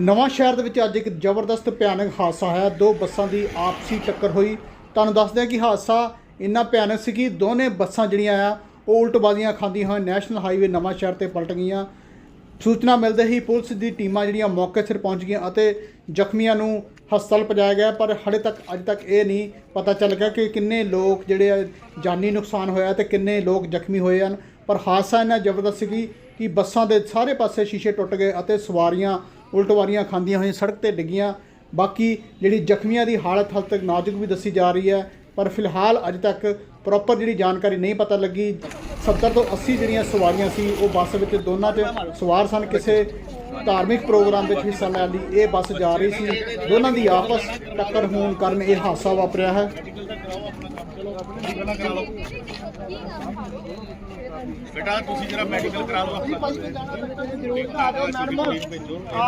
ਨਵਾਂ ਸ਼ਹਿਰ ਦੇ ਵਿੱਚ ਅੱਜ ਇੱਕ ਜ਼ਬਰਦਸਤ ਭਿਆਨਕ ਹਾਦਸਾ ਹੋਇਆ। ਦੋ ਬੱਸਾਂ ਦੀ ਆਪਸੀ ਟੱਕਰ ਹੋਈ। ਤੁਹਾਨੂੰ ਦੱਸਦੇ ਹਾਂ ਕਿ ਹਾਦਸਾ ਇੰਨਾ ਭਿਆਨਕ ਸੀ ਕਿ ਦੋਨੇ ਬੱਸਾਂ ਜਿਹੜੀਆਂ ਆ, ਉਹ ਉਲਟਬਾਜ਼ੀਆਂ ਖਾਂਦੀਆਂ ਹੋਏ ਨੈਸ਼ਨਲ ਹਾਈਵੇ ਨਵਾਂ ਸ਼ਹਿਰ ਤੇ ਪਲਟ ਗਈਆਂ। ਸੂਚਨਾ ਮਿਲਦੇ ਹੀ ਪੁਲਿਸ ਦੀ ਟੀਮਾਂ ਜਿਹੜੀਆਂ ਮੌਕੇ ਸਿਰ ਪਹੁੰਚ ਗਈਆਂ ਅਤੇ ਜ਼ਖਮੀਆਂ ਨੂੰ ਹਸਪਤਾਲ ਪਹੁੰਚਾਇਆ ਗਿਆ, ਪਰ ਹਾਲੇ ਤੱਕ, ਅੱਜ ਤੱਕ ਇਹ ਨਹੀਂ ਪਤਾ ਚੱਲ ਗਿਆ ਕਿ ਕਿੰਨੇ ਲੋਕ ਜਿਹੜੇ ਆ, ਜਾਨੀ ਨੁਕਸਾਨ ਹੋਇਆ ਤੇ ਕਿੰਨੇ ਲੋਕ ਜ਼ਖਮੀ ਹੋਏ ਹਨ। ਪਰ ਹਾਦਸਾ ਇੰਨਾ ਜ਼ਬਰਦਸਤ ਸੀ ਕਿ ਬੱਸਾਂ ਦੇ ਸਾਰੇ ਪਾਸੇ ਸ਼ੀਸ਼ੇ ਟੁੱਟ ਗਏ ਅਤੇ ਸਵਾਰੀਆਂ ਉਲਟਵਾਰੀਆਂ ਖਾਂਦੀਆਂ ਹੋਈਆਂ, ਸੜਕ ਤੇ ਡਿੱਗੀਆਂ। ਬਾਕੀ ਜਿਹੜੀ ਜ਼ਖਮੀਆਂ ਦੀ ਹਾਲਤ ਹਾਲ ਤੱਕ ਨਾਜ਼ੁਕ ਵੀ ਦੱਸੀ ਜਾ ਰਹੀ ਹੈ। ਪਰ ਫਿਲਹਾਲ ਅੱਜ ਤੱਕ ਪ੍ਰੋਪਰ ਜਿਹੜੀ ਜਾਣਕਾਰੀ ਨਹੀਂ ਪਤਾ ਲੱਗੀ। 70 ਤੋਂ 80 ਜਿਹੜੀਆਂ ਸਵਾਰੀਆਂ ਸੀ, ਉਹ ਬੱਸ ਵਿੱਚ ਦੋਨਾਂ 'ਚ ਸਵਾਰ ਸਨ। ਕਿਸੇ ਧਾਰਮਿਕ ਪ੍ਰੋਗਰਾਮ ਵਿੱਚ ਹਿੱਸਾ ਲੈਣ ਲਈ ਇਹ ਬੱਸ ਜਾ ਰਹੀ ਸੀ। ਦੋਨਾਂ ਦੀ ਆਪਸ ਟੱਕਰ ਹੋਣ ਕਾਰਨ ਇਹ ਹਾਦਸਾ ਵਾਪਰਿਆ ਹੈ। ਬੇਟਾ, ਤੁਸੀਂ ਜਰਾ ਮੈਡੀਕਲ ਕਰਾ ਲਓ ਆਪਣਾ।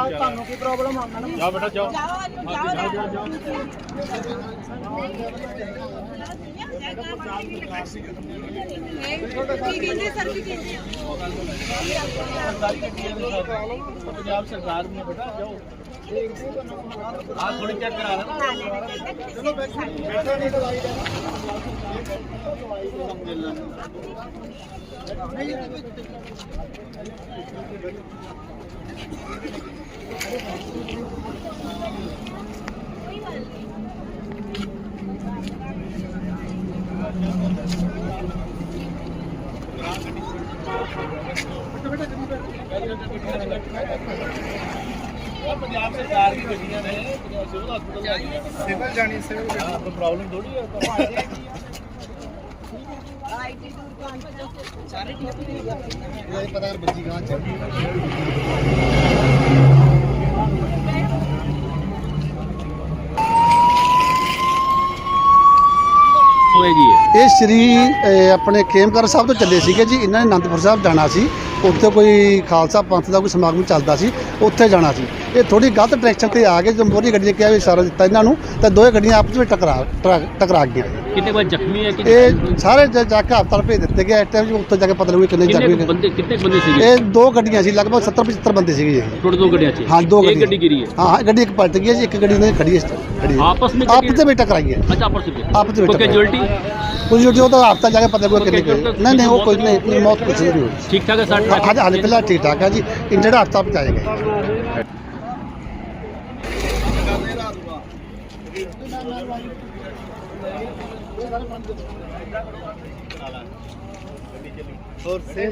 ਤੁਹਾਨੂੰ ਕੀ ਪ੍ਰੋਬਲਮ ਆ ਮੈਡਮ ਜਾ ਬੇਟਾ, ਜਾਓ। ਪੰਜਾਬ ਸਰਕਾਰ ਨੇ ਬੇਟਾ, ਜਾਓ। ਆ ਥੋੜੀ ਚੈੱਕ ਕਰਾ ਲੈ ਚਲੋ ਪੰਜਾਬ ਸਰਕਾਰ ਦੀ ਗੱਡੀਆਂ ਨੇ ਸਿਵਲ ਹਸਪੀਟਲ ਸਿਵਲ ਜਾਣੀ ਸਿਵਲ ਪ੍ਰੋਬਲਮ ਥੋੜੀ ਹੈ। ਠੀਕ ਇਹ ਪਤਾ ਯਾਰ ਬੱਜੀ ਗਾਂ ਚ ਹੋਏਗੀ ਇਹ ਸ਼੍ਰੀ ਅਹ, ਆਪਣੇ ਖੇਮਕਰ ਸਾਹਿਬ ਤੋਂ ਚੱਲੇ ਸੀਗੇ ਜੀ। ਇਹਨਾਂ ਨੇ ਅਨੰਦਪੁਰ ਸਾਹਿਬ ਜਾਣਾ ਸੀ। ਉੱਥੇ ਕੋਈ ਖਾਲਸਾ ਪੰਥ ਦਾ ਕੋਈ ਸਮਾਗਮ ਚੱਲਦਾ ਸੀ ਉੱਥੇ ਜਾਣਾ ਸੀ। ਇਹ ਥੋੜੀ ਗਲਤ ਡਾਇਰੈਕਸ਼ਨ ਤੇ ਆ ਗਏ ਜਦੋਂ ਮੋਰੀ ਗੱਡੀ ਨੇ ਕਿਹਾ ਵੀ ਇਸ਼ਾਰਾ ਦਿੱਤਾ ਇਹਨਾਂ ਨੂੰ ਤਾਂ ਦੋਏ ਗੱਡੀਆਂ ਆਪਸ ਵਿੱਚ ਟਕਰਾ ਟਰਾ- ਟਕਰਾ ਗਈਆਂ। ਕਿੰਨੇ ਵਾਰ ਜ਼ਖਮੀ ਹੈ ਕਿ ਇਹ ਸਾਰੇ ਜ- ਜਾ ਕੇ ਹਸਪਤਾਲ ਭੇਜ ਦਿੱਤੇ ਗਏ ਇਸ ਟਾਈਮ ਉੱਥੇ ਜਾ ਕੇ ਪਤਾ ਲੱਗੂ ਕਿੰਨੇ ਕਿੰਨੇ ਜ਼ਖਮੀ ਕੁ ਨੇ। ਬੰਦੇ ਕਿੰਨੇ ਕੁ ਬੰਦੇ ਸੀਗੇ? ਇਹ ਦੋ ਗੱਡੀਆਂ ਸੀ ਲਗਭਗ 70 75 ਬੰਦੇ ਸੀਗੇ ਜੀ। ਦੋ ਗੱਡੀਆਂ 'ਚ ਹਾਂ ਦੋ ਇੱਕ ਗੱਡੀ ਗਿਰੀ ਹੈ। ਹਾਂ ਹਾਂ, ਗੱਡੀ ਇੱਕ ਪਲਟ ਗਈ ਹੈ ਜੀ ਇੱਕ ਗੱਡੀ ਨੇ ਖੜੀ ਹੈ ਖੜੀ ਹੈ। ਆਪਸ ਵਿੱਚ ਆਪਸ ਦੇ ਵਿੱਚ ਟਕਰਾਈ ਹੈ। ਅੱਛਾ ਆਪਸ ਵਿੱਚ ਆਪਸ ਦੇ ਵਿੱਚ ਕੋਈ ਕੈਜੁਅਲਟੀ ਕੁਝ ਜੋ ਉਹ ਤਾਂ ਹਸਪਤਾਲ ਜਾ ਕੇ ਪਤਾ ਲੱਗੂ ਕਿੰਨੇ ਹੋਏ। ਨਹੀਂ ਨਹੀਂ ਉਹ ਕੋਈ ਨਹੀਂ ਨਹੀਂ, ਮੌਤ ਕੁਛ ਨਹੀਂ ਹੋਈ ਠੀਕ ਠਾਕ ਹੈ ਸਰ ਹਾਂ ਹਾਲੇ ਫਿਲਹਾਲ ਠੀਕ ਠਾਕ ਹੈ ਜੀ। ਇੰਜਰਡ ਹਸਪਤਾਲ ਪਹੁੰਚਾਏ ਗਏ ਹੋਰ ਸੇ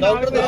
ਡਾਕਟਰ ਦੇ